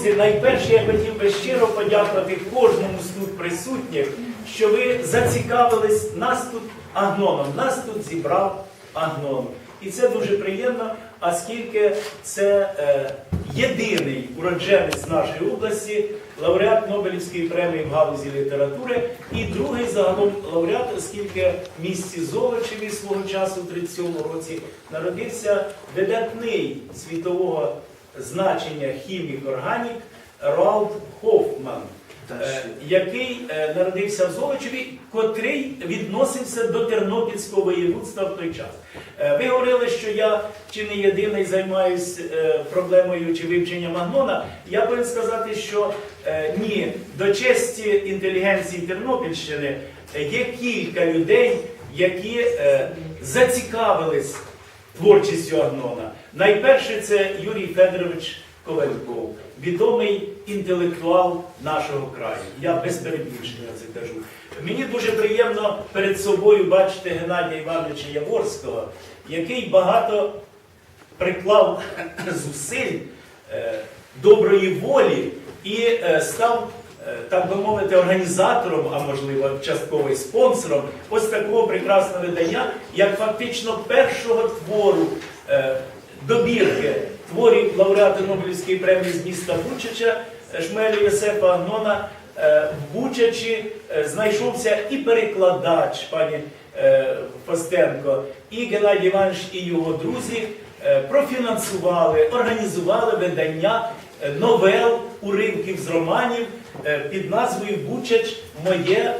Друзі, найперше я хотів би щиро подякувати кожному з тут присутніх, що ви зацікавились нас тут агноном. Нас тут зібрав агном. І це дуже приємно, оскільки це е, єдиний уродженець нашої області, лауреат Нобелівської премії в галузі літератури, і другий загалом лауреат, оскільки в місті Золочеві свого часу, в 37-му році, народився видатний світового значення хімік-органік Роалд Хофман, е, який е, народився в Золочеві, котрий відносився до Тернопільського воєводства в той час. Е, Ви говорили, що я чи не єдиний займаюся проблемою чи вивченням Агнона. Я повинен сказати, що ні, до честі інтелігенції Тернопільщини є кілька людей, які зацікавились творчістю Агнона. Найперше це Юрій Федорович Ковальков, відомий інтелектуал нашого краю. Я без перебільшення це кажу. Мені дуже приємно перед собою бачити Геннадія Івановича Яворського, який багато приклав зусиль е, доброї волі і е, став, так би мовити, організатором, а можливо, частково і спонсором ось такого прекрасного видання, як фактично першого твору е, добірки творів лауреата Нобелівської премії з міста Бучача е, Шмелі Йосефа Агнона. Е, В Бучачі е, знайшовся і перекладач пані е, Костенко, і Геннадій Іванович, і його друзі е, профінансували, організували видання е, новел, уривків з романів е, під назвою Бучач Моє.